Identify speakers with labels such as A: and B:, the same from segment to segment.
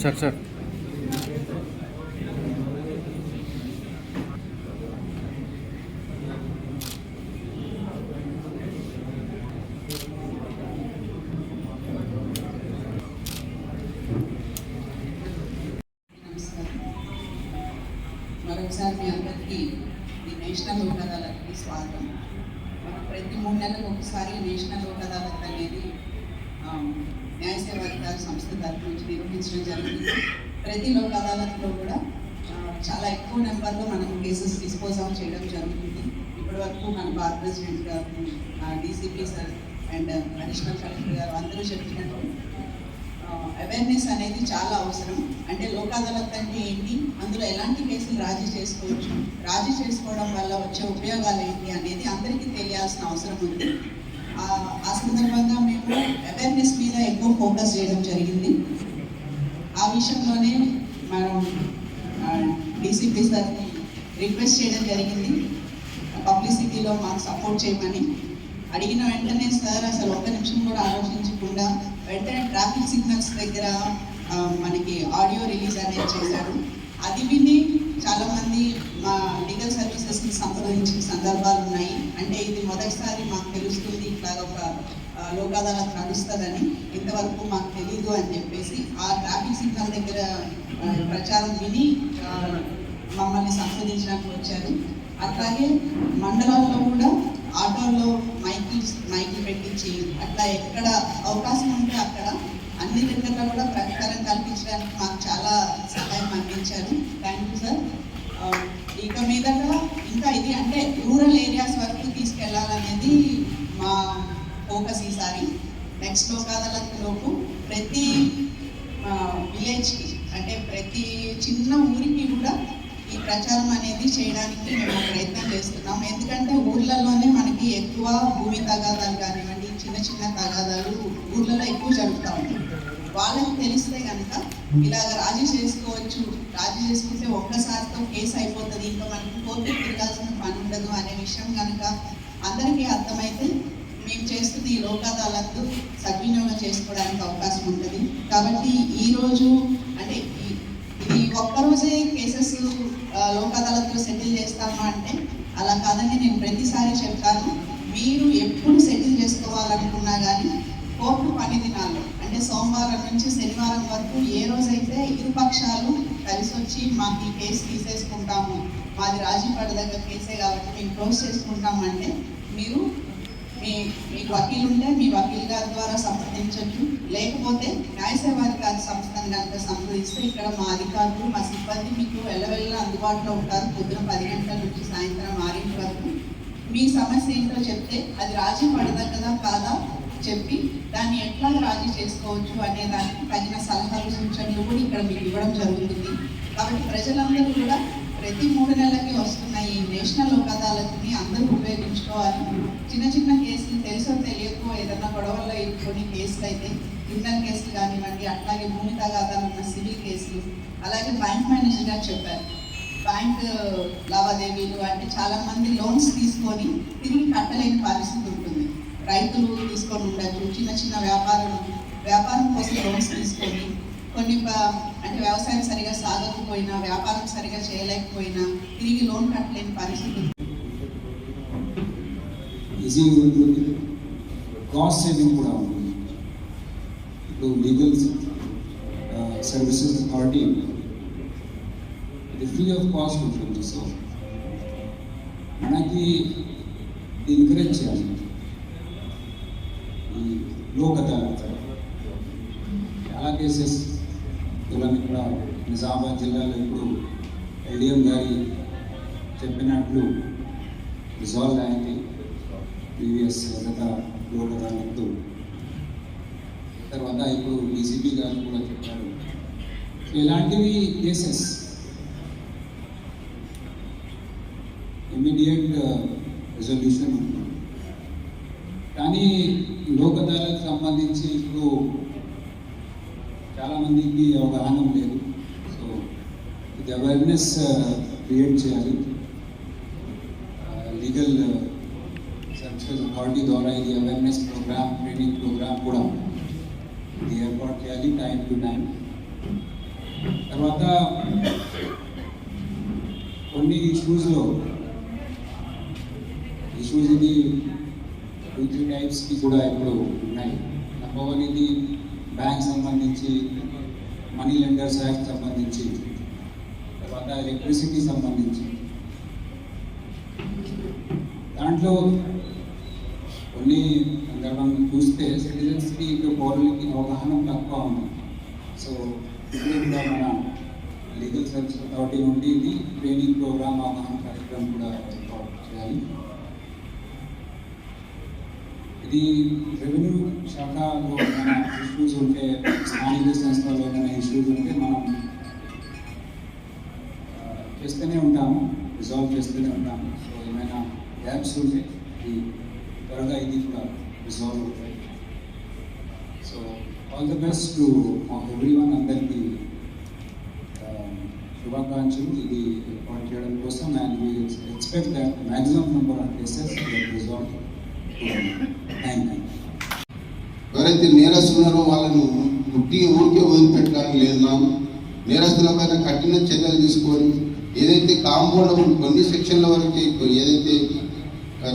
A: Sir sir
B: నమస్కారం మరొకసారి మీ అందరికీ ఈ నేషనల్ లోక్ అదాలత్కి స్వాగతం మనం ప్రతి మూడు నెలలకు ఒకసారి నేషనల్ రోడ్ అదాలత్ అనేది న్యాయ సేవా అధికార సంస్థ తరఫు నుంచి నిర్వహించడం జరుగుతుంది ప్రతి లోక్ అదాలత్లో కూడా చాలా ఎక్కువ నెంబర్లో మనం కేసెస్ డిస్పోజ్ ఆఫ్ చేయడం జరుగుతుంది. ఇప్పటివరకు మన భారత ప్రెసిడెంట్ గారు DCP sir and additional collector గారు అందరూ చెప్పినట్టు అవేర్నెస్ అనేది చాలా అవసరం. అంటే లోక్ అదాలత్ అంటే ఏంటి? అందులో ఎలాంటి కేసులు రాజీ చేసుకోవచ్చు? రాజీ చేసుకోవడం వల్ల వచ్చే ఉపయోగాలు ఏంటి అనేది అందరికీ తెలియాల్సిన అవసరం ఉంది. ఆ- ఆ సందర్భంగా మేము అవేర్నెస్ మీద ఎక్కువ ఫోకస్ చేయడం జరిగింది. ఆ విషయంలోనే మనం డీసీపీ సార్ని రిక్వెస్ట్ చేయడం జరిగింది. పబ్లిసిటీలో మాకు సపోర్ట్ చేయమని. అడిగిన వెంటనే సార్ అసలు ఒక్క నిమిషం కూడా ఆలోచించకుండా వెంటనే ట్రాఫిక్ సిగ్నల్స్ దగ్గర మనకి ఆడియో రిలీజ్ అనేది చేశారు. అది విని చాలామంది మా లీగల్ సర్వీసెస్ని సంప్రదించిన సందర్భాలు ఉన్నాయి. అంటే ఇది మొదటిసారి మాకు తెలుస్తుంది ఇట్లా ఒక ఆ, లోక్ అదాలత్ నడుస్తుందని ఇంతవరకు మాకు తెలీదు అని చెప్పేసి ఆ ట్రాఫిక్ సిగ్నల్ దగ్గర ప్రచారం విని మమ్మల్ని సంప్రదించడానికి వచ్చారు. అట్లాగే మండలాల్లో కూడా ఆటోల్లో మైకిల్ మైకిల్ పెట్టించి అట్లా ఎక్కడ అవకాశం ఉంటే అక్కడ అన్ని దగ్గరలో కూడా ప్రచారం కల్పించడానికి మాకు చాలా సహాయం అందించారు. థ్యాంక్ యూ సార్ ఇక మీదట ఇంకా ఇది అంటే రూరల్ ఏరియాస్ వరకు తీసుకెళ్ళాలనేది మా ఫోకస్ ఈసారి. నెక్స్ట్ లోక్ లోపు ప్రతి uh, విలేజ్కి అంటే ప్రతి చిన్న ఊరికి కూడా ఈ ప్రచారం అనేది చేయడానికి మేము ప్రయత్నం చేస్తున్నాం. ఎందుకంటే ఊర్లలోనే మనకి ఎక్కువ భూమి తగాదాలు కానివ్వండి చిన్న చిన్న తగాదాలు ఊర్లలో ఎక్కువ జరుగుతూ ఉంటాయి. వాళ్ళకి తెలిస్తే కనుక ఇలాగ రాజీ చేసుకోవచ్చు. రాజీ చేసుకుంటే ఒక్కసారితో కేసు అయిపోతుంది. ఇంకా మనకి కోర్టు తిరగాల్సిన పని ఉండదు అనే విషయం కనుక అందరికీ అర్థమైతే మేము చేస్తున్న ఈ లోక్ అదాలత్ సద్వినియోగం చేసుకోవడానికి అవకాశం ఉంటుంది. కాబట్టి ఈ రోజు అంటే ఒక్కరోజే కేసెస్ లోక్ అదాలత్లో సెటిల్ చేస్తాను అంటే అలా కాదని నేను ప్రతిసారి చెప్తాను. మీరు ఎప్పుడు సెటిల్ చేసుకోవాలనుకున్నా కానీ కోర్టు పని దినాల్లో అంటే సోమవారం నుంచి శనివారం వరకు ఏ రోజైతే ఇరు పక్షాలు కలిసి వచ్చి మాకు ఈ కేసు తీసేసుకుంటాము మాది రాజీ పడదగ్గ కేసే కాబట్టి మేము క్లోజ్ చేసుకుంటామంటే మీరు మీ మీకు వకీలు ఉంటే మీ వకీల్ గారి ద్వారా సంప్రదించవచ్చు లేకపోతే న్యాయ సేవాధికారి సంస్థను కనుక సంప్రదిస్తే ఇక్కడ మా అధికారులు మా సిబ్బంది మీకు వెళ్ళవెళ్ళ అందుబాటులో ఉంటారు. పొద్దున పది గంటల నుంచి సాయంత్రం ఆరింటి వరకు. మీ సమస్య ఏంటో చెప్తే అది రాజీ పడదగ్గదా కాదా చెప్పి దాన్ని ఎట్లా రాజీ చేసుకోవచ్చు అనే దానికి తగిన సలహాలు సూచనలు కూడా ఇక్కడ మీకు ఇవ్వడం జరుగుతుంది. కాబట్టి ప్రజలందరూ కూడా ప్రతి మూడు నెలలకి వస్తున్న ఈ నేషనల్ లోక్ అదాలత్ని అందరూ ఉపయోగించుకోవాలి. చిన్న చిన్న కేసులు తెలుసో తెలియకో ఏదన్నా గొడవల్లో కొన్ని కేసులు అయితే క్రిమినల్ కేసులు కానివ్వండి అట్లాగే భూమి తగాదాలు ఉన్న సివిల్ కేసులు. అలాగే బ్యాంక్ మేనేజర్ గారు చెప్పారు. బ్యాంక్ లావాదేవీలు అంటే చాలా మంది లోన్స్ తీసుకొని తిరిగి కట్టలేని పరిస్థితి ఉంటుంది. రైతులు తీసుకొని ఉండొచ్చు చిన్న చిన్న వ్యాపారులు వ్యాపారం కోసం లోన్స్ తీసుకొని కొన్ని అంటే వ్యవసాయం సరిగా సాగకపోయినా వ్యాపారం సరిగా చేయలేకపోయినా తిరిగి లోన్ కట్టలేని పరిస్థితి
C: ఈజీగా ఉంటుంది కాస్ట్ సేవింగ్ కూడా ఉంటుంది ఇప్పుడు లీగల్ సర్వీసెస్ అథారిటీ ఇది ఫ్రీ ఆఫ్ కాస్ట్ ఉంటుంది సో మనకి ఎంకరేజ్ చేయాలి. ఈ లోక్ చాలా కేసెస్ నిజామాబాద్ జిల్లాలో ఇప్పుడు ఎల్డిఎం గారి చెప్పినట్లు రిజాల్వ్ అయింది ప్రీవియస్ గత లోక్ అదాలత్ తర్వాత ఇప్పుడు డీసీపీ గారు కూడా చెప్పారు. సో ఇలాంటివి కేసెస్ ఇమీడియట్ రెజల్యూషన్ ఉంటుంది కానీ లోక్ అదాలత్ సంబంధించి ఇప్పుడు చాలామందికి అవగాహన లేదు. అవేర్నెస్ క్రియేట్ చేయాలి లీగల్ సర్వీసెస్ అథారిటీ ద్వారా ఇది అవేర్నెస్ ప్రోగ్రామ్ ట్రైనింగ్ ప్రోగ్రామ్ కూడా ఇది ఏర్పాటు చేయాలి టైం టు టైం తర్వాత కొన్ని ఇష్యూస్లో ఇష్యూస్ ఇది టూ త్రీ టైప్స్కి కూడా ఇప్పుడు ఉన్నాయి నెంబర్ వన్ ఇది బ్యాంక్ సంబంధించి మనీ లెండర్స్ యాక్ట్ సంబంధించి తర్వాత ఎలక్ట్రిసిటీ సంబంధించి. దాంట్లో కొన్ని సందర్భం చూస్తే సిటిజన్స్కి ఇంకా పౌరులకి అవగాహన తక్కువ ఉంది. సో ఇప్పుడు కూడా మన లీగల్ సర్వీస్ అథారిటీ నుండి ఇది ట్రైనింగ్ ప్రోగ్రామ్ అవగాహన కార్యక్రమం కూడా ఏర్పాటు చేయాలి. ఇది రెవెన్యూ శాఖలో ఇష్యూస్ ఉంటే స్థానిక సంస్థలో ఏమైనా ఇష్యూస్ ఉంటే మనం చేస్తూనే ఉంటాము రిజాల్వ్ చేస్తూనే ఉంటాము. సో ఏమైనా గ్యాప్స్ ఉంటే ఇది త్వరగా ఇది కూడా రిజాల్వ్ అవుతాయి. So all the best to everyone అందరికీ. Um, శుభాకాంక్షలు. ఇది ఏర్పాటు చేయడం కోసం and we expect that maximum number of cases resolve thank you
A: ఎవరైతే నేరస్తున్నారో వాళ్ళను గుట్టిగా ఊరికే వదిలిపెట్టడానికి లేదు మనం నేరస్తులపైన కఠిన చర్యలు తీసుకొని ఏదైతే కాంపౌండ్ కొన్ని సెక్షన్ల వరకు ఏదైతే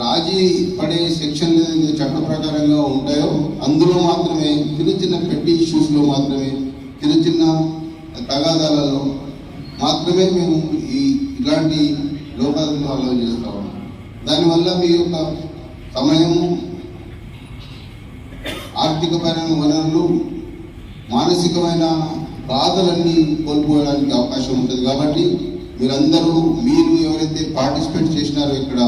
A: రాజీ పడే సెక్షన్లు ఏదైతే చట్ట ప్రకారంగా ఉంటాయో అందులో మాత్రమే చిన్న చిన్న పెట్టి ఇష్యూస్లో మాత్రమే చిన్న చిన్న తగాదాలలో మాత్రమే మేము ఈ ఇలాంటి లోకాలను అలవ చేస్తా ఉన్నాం. దానివల్ల మీ యొక్క సమయము ఆర్థికమైన వనరులు మానసికమైన బాధలన్నీ కోల్పోవడానికి అవకాశం ఉంటుంది కాబట్టి మీరందరూ మీరు ఎవరైతే పార్టిసిపేట్ చేసినారో ఇక్కడ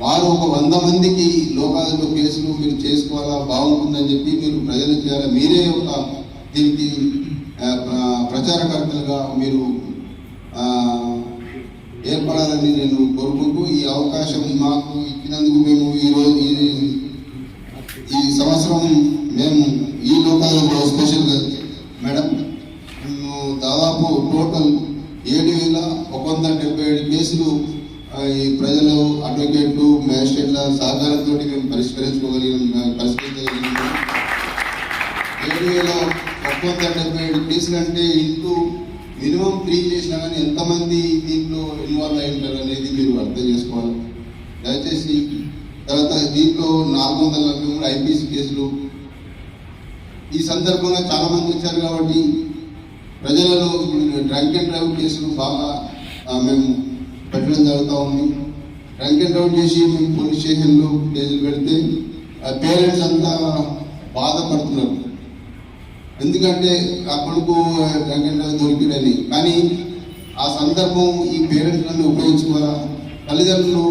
A: వారు ఒక వంద మందికి లోకాలలో కేసులు మీరు చేసుకోవాలా బాగుంటుందని చెప్పి మీరు ప్రజలు చేయాలి మీరే ఒక దీనికి ప్రచారకర్తలుగా మీరు ఏర్పడాలని నేను కోరుకుంటూ ఈ అవకాశం మాకు ఇచ్చినందుకు మేము ఈరోజు ఈ సంవత్సరం మేము ఈ లోకాలలో స్పెషల్గా మేడం మేము దాదాపు టోటల్ ఏడు వేల ఒక వంద డెబ్బై ఏడు కేసులు ఆ, ఈ ప్రజలు అడ్వకేట్లు మ్యాజిస్ట్రేట్ల సహకారంతో మేము పరిష్కరించుకోగలిగిన పరిష్కరించగలిగినాము ఏడు వేల ఒక వంద డెబ్బై ఏడు కేసులు అంటే ఇంటూ మినిమం త్రీ చేసినా కానీ ఎంతమంది దీంట్లో ఇన్వాల్వ్ అయి ఉంటారు అనేది మీరు అర్థం చేసుకోవాలి. దయచేసి తర్వాత దీంట్లో నాలుగు వందల నలభై మూడు ఐపీసీ కేసులు. ఈ సందర్భంగా చాలామంది వచ్చారు కాబట్టి ప్రజలలో డ్రంక్ అండ్ డ్రైవ్ కేసులు బాగా మేము పెట్టడం జరుగుతూ ఉంది. డ్రంక్ అండ్ డ్రైవ్ చేసి మేము పోలీస్ స్టేషన్లో కేసులు పెడితే పేరెంట్స్ అంతా బాధపడుతున్నారు. ఎందుకంటే ఆ కొడుకు డ్రంక్ అండ్ డ్రైవ్ దొరికిడని. కానీ ఆ సందర్భం ఈ పేరెంట్లను ఉపయోగించుకోవాలా? తల్లిదండ్రులు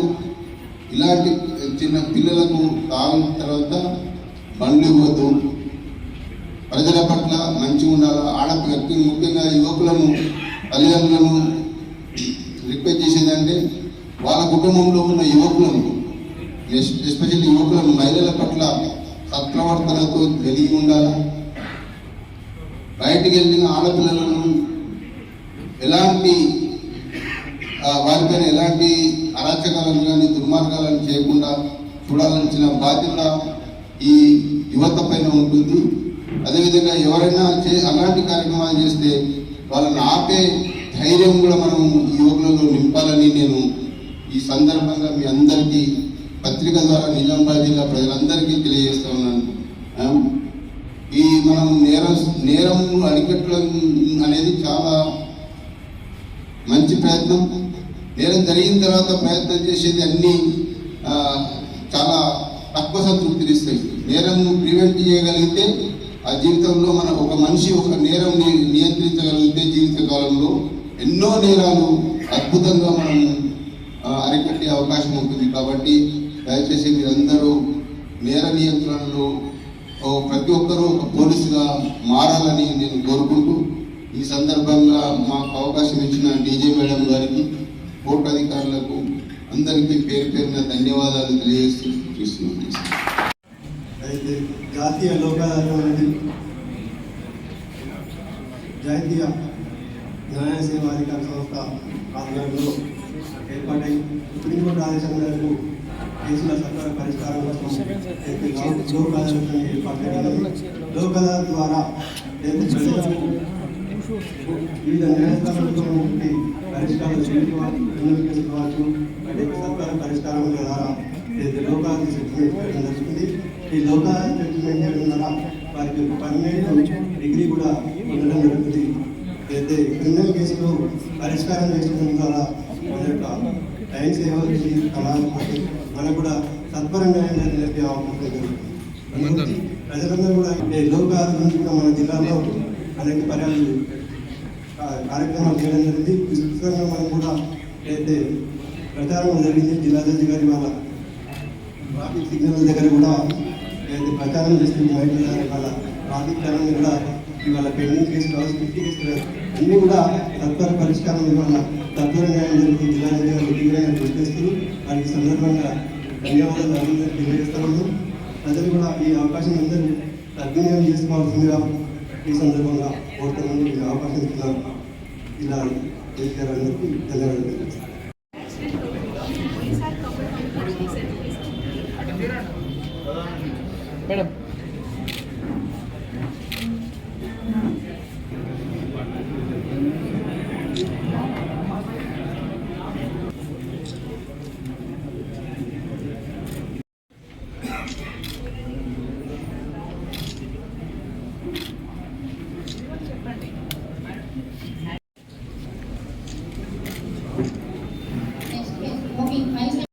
A: ఇలాంటి చిన్న పిల్లలకు తాగిన తర్వాత బండ్లు ఇవ్వద్దు. ప్రజల పట్ల మంచిగా ఉండాలి. ఆడపిల్లకి ముఖ్యంగా యువకులను తల్లిదండ్రులను రిక్వెస్ట్ చేసేదంటే వాళ్ళ కుటుంబంలో ఉన్న యువకులను ఎస్పెషల్లీ యువకులను మహిళల పట్ల సత్ప్రవర్తనతో కలిగి ఉండాలి. బయటికి వెళ్ళిన ఆడపిల్లలను ఎలాంటి ఆ, వారిపైన ఎలాంటి అరాచకాలను కానీ దుర్మార్గాలను చేయకుండా చూడాల్సిన బాధ్యత ఈ యువత పైన ఉంటుంది. అదేవిధంగా ఎవరైనా చే అలాంటి కార్యక్రమాలు చేస్తే వాళ్ళని ఆపే ధైర్యం కూడా మనం ఈ యువకులలో నింపాలని నేను ఈ సందర్భంగా మీ అందరికీ పత్రిక ద్వారా నిజామాబాద్ జిల్లా ప్రజలందరికీ తెలియజేస్తా ఉన్నాను. ఈ మనం నేరం నేరం అరికట్టడం అనేది చాలా మంచి ప్రయత్నం. నేరం జరిగిన తర్వాత ప్రయత్నం చేసేది అన్ని చాలా తక్కువ సంతృప్తినిస్తాయి నేరం ప్రివెంట్ చేయగలిగితే ఆ జీవితంలో మన ఒక మనిషి ఒక నేరం నియంత్రించగలిగితే జీవితకాలంలో ఎన్నో నేరాలు అద్భుతంగా మనం అరికట్టే అవకాశం ఉంటుంది. కాబట్టి దయచేసి మీరందరూ నేర నియంత్రణలో ప్రతి ఒక్కరూ ఒక పోలీసుగా మారాలని నేను కోరుకుంటూ ఈ సందర్భంగా మాకు అవకాశం ఇచ్చిన డీజే మేడం గారికి కోర్టు అధికారులకు అందరికీ పేరు పేరున ధన్యవాదాలు తెలియజేస్తూ చూస్తున్నాను.
D: అయితే జాతీయ లోక్ జాతీయ న్యాయ సేవాధికార సంస్థ ఆధ్వర్యంలో ఏర్పాటై సుప్రీంకోర్టు ఆదేశాల మేరకు కేసుల సత్వర పరిష్కారం కోసం అయితే లోక్ అదాలత్ ఏర్పాటు చేయడం. లోక్ అదాలత్ ద్వారా ప్రజలకు వివిధ న్యాయస్థానాలతో ఉండే పరిష్కారం కేసులు కావచ్చు వాటి సత్వర పరిష్కారం ద్వారా లోకాన్ని సెటిల్మెంట్ చేయడం జరుగుతుంది ఈ లోకాన్ని సెటిల్మెంట్ చేయడం ద్వారా వారికి ఒక పన్నెండు డిగ్రీ కూడా ఉండడం జరుగుతుంది అయితే క్రిమినల్ కేసులు పరిష్కారం చేసుకోవడం ద్వారా మన యొక్క టైం సేవ అవుతుంది మనకు కూడా సత్వరంగా జరిగే అవకాశం జరుగుతుంది ప్రజలందరూ కూడా ఈ లోకాల నుంచి కూడా మన జిల్లాలో అనేక పర్యాలు కార్యక్రమాలు చేయడం జరిగింది. విస్తృతంగా మనం కూడా అయితే ప్రచారం జరిగింది జిల్లా జడ్జి గారి వాళ్ళ ట్రాఫిక్ సిగ్నల్ దగ్గర కూడా అయితే ప్రచారం చేస్తుంది మహిళల వాళ్ళ ట్రాఫిక్ ఛానల్ కూడా ఇవాళ పెండింగ్ కేసులు కావచ్చు ఫిఫ్టీ కేసులు అన్నీ కూడా తత్వర పరిష్కారం ఇవాళ తత్వర న్యాయం జరుగుతుంది జిల్లా జడ్జి గారు తీవ్రంగా కృషి దానికి సందర్భంగా ధన్యవాదాలు అందరూ తెలియజేస్తున్నాము ప్రజలు కూడా ఈ అవకాశం అందరూ సద్వినియోగం చేసుకోవాల్సిందిగా ఈ సందర్భంగా కోరుతున్నాను. ఈ అవకాశం ఇస్తున్నారు ఇలా జడ్జి గారు అందరికీ ధన్యవాదాలు తెలియజేస్తాను